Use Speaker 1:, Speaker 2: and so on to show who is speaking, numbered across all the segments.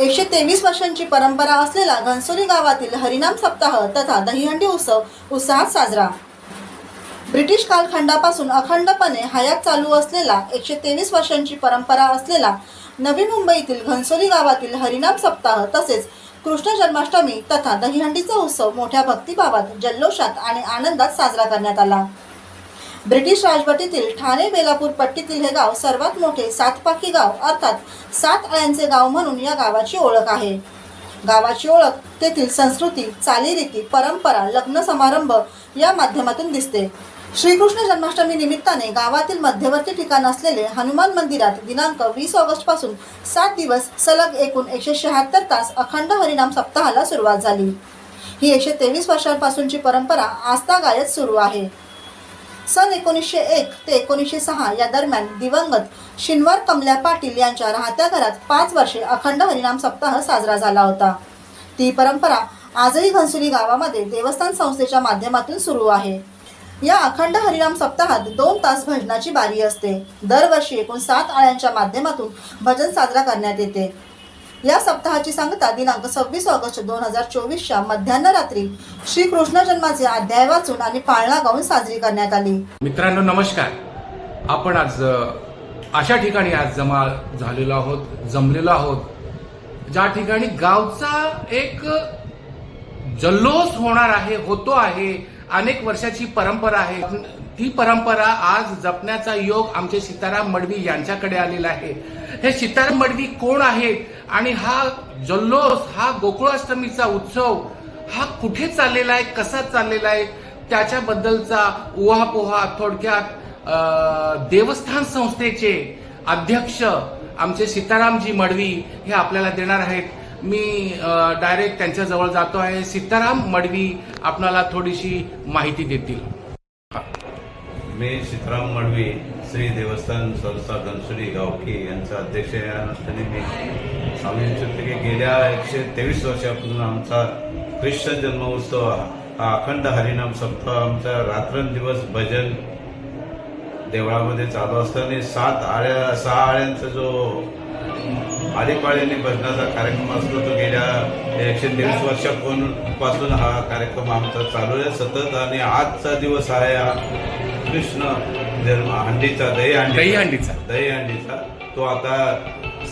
Speaker 1: एकशे तेवीस वर्षांची परंपरा असलेला घनसोली गावातील हरिनाम सप्ताह तथा दहीहंडी उत्सव उत्साहात साजरा. ब्रिटिश कालखंडापासून अखंडपणे हयात चालू असलेला एकशे तेवीस वर्षांची परंपरा असलेला नवी मुंबईतील घनसोली गावातील हरिनाम सप्ताह तसेच कृष्ण जन्माष्टमी तथा दहीहंडीचा उत्सव मोठ्या भक्तिभावात जल्लोषात आणि आनंदात साजरा करण्यात आला. ब्रिटिश राजवटीतील ठाणे बेलापूर पट्टीतील हे गाव सर्वात मोठे सातपाकी गाव अर्थात सात अळ्यांचे गाव म्हणून या गावाची ओळख आहे. गावाची ओळख तेथील संस्कृती चालीरीती परंपरा लग्न समारंभ या माध्यमातून दिसते. श्रीकृष्ण जन्माष्टमी निमित्ताने गावातील मध्यवर्ती ठिकाण असलेले हनुमान मंदिरात दिनांक वीस ऑगस्टपासून सात दिवस सलग एकूण एकशे शहात्तर तास अखंड हरिनाम सप्ताहाला सुरुवात झाली. ही एकशे तेवीस वर्षांपासूनची परंपरा आस्थागायत सुरू आहे. सन एकोणीसशे एक ते एकोणीसशे सहा या दरम्यान दिवंगत शिनवार कमल्या पाटील यांच्या राहत्या घरात पाच वर्षे अखंड हरिनाम सप्ताह साजरा झाला होता. ती परंपरा आजही घनसुली गावामध्ये देवस्थान संस्थेच्या माध्यमातून सुरू आहे. या अखंड हरिनाम सप्ताहात दोन तास भजनाची बारी असते. दरवर्षी एकूण सात आळ्यांच्या माध्यमातून भजन साजरा करण्यात येते. या सप्ताहाची सांगता दिनांक सव्वीस ऑगस्ट दोन हजार चोवीसच्या मध्यान्ह रात्री श्रीकृष्ण जन्माचे अध्याय वाचून आणि पाळणा गाऊन साजरी करण्यात आली.
Speaker 2: मित्रांनो नमस्कार. आपण आज अशा ठिकाणी आज जमा झालेलो आहोत जमलेलो आहोत ज्या ठिकाणी गावचा एक जल्लोष होणार आहे होतो आहे अनेक वर्षाची परंपरा आहे. ती परंपरा आज जपण्याचा योग आमचे सीताराम मडवी यांच्याकडे आलेला आहे. हे सीताराम मडवी कोण आहेत आणि हा जल्लोष हा गोकुळाष्टमीचा उत्सव हा कुठे चाललेला आहे कसा चाललेला आहे त्याच्याबद्दलचा उहापोहा थोडक्यात देवस्थान संस्थेचे अध्यक्ष आमचे सीतारामजी मडवी हे आपल्याला देणार आहेत. मी डायरेक्ट त्यांच्याजवळ जातो आहे. सीताराम मडवी आपणाला थोडीशी माहिती देतील.
Speaker 3: मी सीताराम मडवी श्री देवस्थान संस्था घनसुली गावकी यांचा अध्यक्ष या नात्याने मी सांगू इच्छितो की गेल्या एकशे तेवीस वर्षापासून आमचा ख्रिश्चन जन्मोत्सव हा अखंड हरिनाम सप्ताह आमचा रात्रंदिवस भजन देवळामध्ये चालू असताना सात आळ्या सहा आळ्यांचा जो आळीपाळीने भजनाचा कार्यक्रम असतो तो गेल्या एकशे तेवीस वर्षापासून हा कार्यक्रम आमचा चालू आहे. सतत आणि आजचा दिवस आहे हा कृष्ण जन्म हंडीचा दही हंडी
Speaker 2: दहीहंडीचा.
Speaker 3: दही हंडीचा. तो आता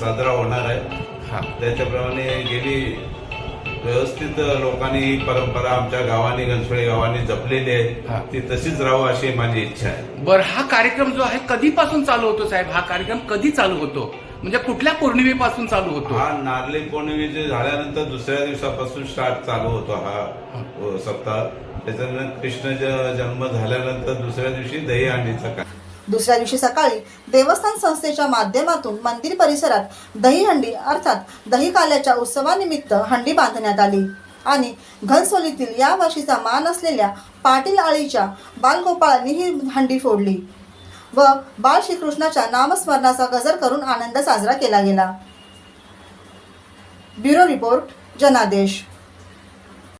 Speaker 3: साजरा होणार आहे.
Speaker 2: हा.
Speaker 3: त्याच्याप्रमाणे गेली व्यवस्थित लोकांनी ही परंपरा आमच्या गावाने घनसोळी गावाने जपलेली. आहे. ती तशीच राहू अशी माझी इच्छा आहे.
Speaker 2: बर हा कार्यक्रम जो आहे कधीपासून चालू होतो साहेब? हा कार्यक्रम कधी चालू होतो? म्हणजे कुठल्या पौर्णिमेपासून चालू होतो?
Speaker 3: हा नारळी पौर्णिमे जे झाल्यानंतर दुसऱ्या दिवसापासून स्टार्ट चालू होतो हा अ, सप्ताह. त्याच्यानंतर कृष्ण ज- जन्म झाल्यानंतर दुसऱ्या दिवशी दही हंडीचा काय
Speaker 1: दुसऱ्या दिवशी सकाळी देवस्थान संस्थेच्या माध्यमातून मंदिर परिसरात दहीहंडी अर्थात दही काल्याच्या उत्सवानिमित्त हंडी बांधण्यात आली. आणि घनसोलीतील या वर्षीचा मान असलेल्या पाटील आळीच्या बालगोपाळांनी ही हंडी फोडली. व बाळ श्रीकृष्णाच्या नामस्मरणाचा गजर करून आनंद साजरा केला गेला. ब्युरो रिपोर्ट जनादेश.